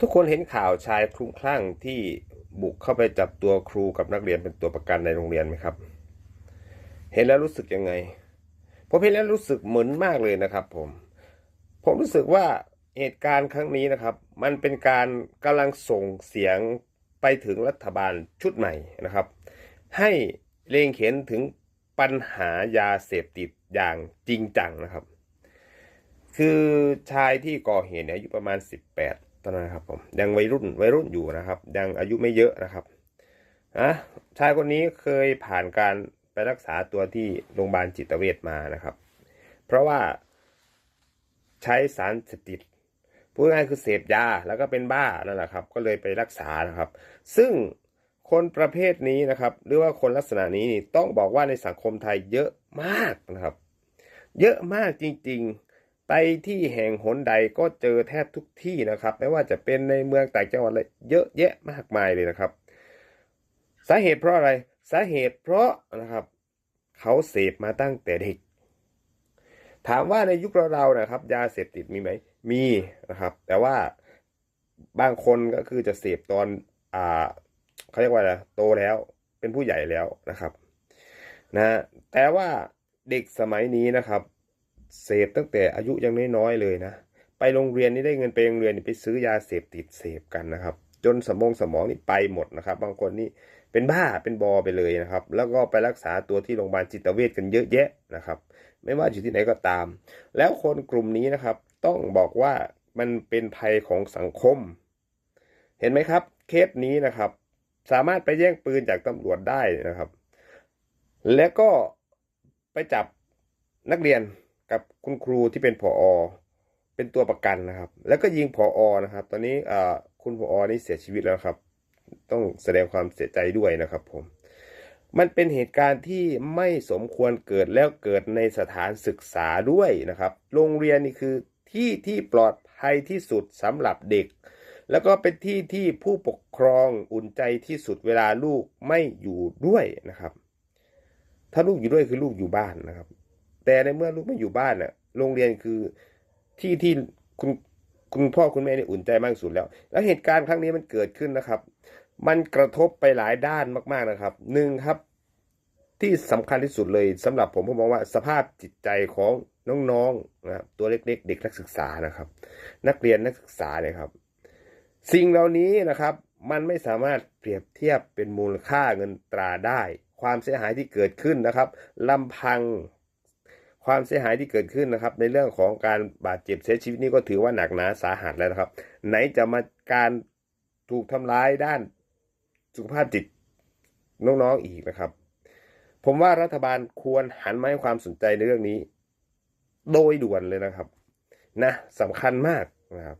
ทุกคนเห็นข่าวชายคลุ้มคลั่งที่บุกเข้าไปจับตัวครูกับนักเรียนเป็นตัวประกันในโรงเรียนไหมครับ เห็นแล้วรู้สึกยังไง ผมเห็นแล้วรู้สึกเหมือนมากเลยนะครับ ผม ผมรู้สึกว่าเหตุการณ์ครั้งนี้นะครับ มันเป็นการกำลังส่งเสียงไปถึงรัฐบาลชุดใหม่นะครับ ให้เล็งเห็นถึงปัญหายาเสพติดอย่างจริงจังนะครับ คือชายที่ก่อเหตุเนี่ยอายุประมาณ 18 ตอนนั้นนะครับผมยังวัยรุ่นวัยรุ่นอยู่นะครับยังอายุไม่เยอะนะครับนะชายคนนี้เคยผ่านการไปรักษาตัวที่โรงพยาบาลจิตเวชมานะครับ เพราะว่าใช้สารเสพติดพูดง่ายคือเสพยาแล้วก็เป็นบ้านั่นแหละครับ ก็เลยไปรักษานะครับ ซึ่งคนประเภทนี้นะครับ หรือว่าคนลักษณะนี้ต้องบอกว่าในสังคมไทยเยอะมากนะครับ เยอะมากจริง ๆ ไปที่แห่งหนใดก็เจอแทบทุกที่นะครับ ไม่ว่าจะเป็นในเมืองต่างจังหวัดอะไรเยอะแยะมากมายเลยนะครับ สาเหตุเพราะอะไร สาเหตุเพราะนะครับ เขาเสพมาตั้งแต่เด็ก ถามว่าในยุคเราๆนะครับ ยาเสพติดมีไหมมีนะครับ แต่ว่าบางคนก็คือจะเสพตอนอ่าเขาเรียกว่าอะไรโตแล้วเป็นผู้ใหญ่แล้วนะครับนะฮะแต่ว่าเด็กสมัยนี้นะครับ เสพตั้งแต่อายุยังน้อยๆเลยนะ ไปโรงเรียนนี่ได้เงินไปโรงเรียนนี่ไปซื้อยาเสพติดเสพกันนะครับ จนสมองสมองนี่ไปหมดนะครับ บางคนนี่เป็นบ้าเป็นบอไปเลยนะครับ แล้วก็ไปรักษาตัวที่โรงพยาบาลจิตเวชกันเยอะแยะนะครับ ไม่ว่าอยู่ที่ไหนก็ตาม แล้วคนกลุ่มนี้นะครับ ต้องบอกว่ามันเป็นภัยของสังคม เห็นไหมครับ เคสนี้นะครับ สามารถไปแย่งปืนจากตำรวจได้นะครับ และก็ไปจับนักเรียน กับคุณครูที่เป็นผอเป็นตัวประกันนะครับ แล้วก็ยิงผอนะครับ ตอนนี้คุณผอนี่เสียชีวิตแล้วครับ ต้องแสดงความเสียใจด้วยนะครับผมมันเป็นเหตุการณ์ที่ไม่สมควรเกิดแล้วเกิดในสถานศึกษาด้วยนะครับ โรงเรียนนี่คือที่ที่ปลอดภัยที่สุดสำหรับเด็ก แล้วก็เป็นที่ที่ผู้ปกครองอุ่นใจที่สุดเวลาลูกไม่อยู่ด้วยนะครับ ถ้าลูกอยู่ด้วยคือลูกอยู่บ้านนะครับ แต่ในเมื่อลูกไม่อยู่บ้านน่ะ โรงเรียนคือที่ที่คุณคุณพ่อคุณแม่นี่อุ่นใจมากที่สุดแล้ว แล้วเหตุการณ์ครั้งนี้มันเกิดขึ้นนะครับ มันกระทบไปหลายด้านมากๆนะครับหนึ่งครับ ที่สำคัญที่สุดเลยสำหรับผมผมมองว่าสภาพจิตใจของน้องๆนะครับตัวเล็กๆ เด็กนักศึกษานะครับ นักเรียนนักศึกษาเนี่ยครับ สิ่งเหล่านี้นะครับ มันไม่สามารถเปรียบเทียบเป็นมูลค่าเงินตราได้ ความเสียหายที่เกิดขึ้นนะครับลำพัง ความเสียหายที่เกิดขึ้นนะครับ ในเรื่องของการบาดเจ็บเสียชีวิตนี่ก็ถือว่าหนักหนาสาหัสแล้วนะครับ ไหนจะมาการถูกทำร้ายด้านสุขภาพจิตน้องๆอีกนะครับ ผมว่ารัฐบาลควรหันมาให้ความสนใจในเรื่องนี้ โดยด่วนเลยนะครับ นะสำคัญมากนะครับ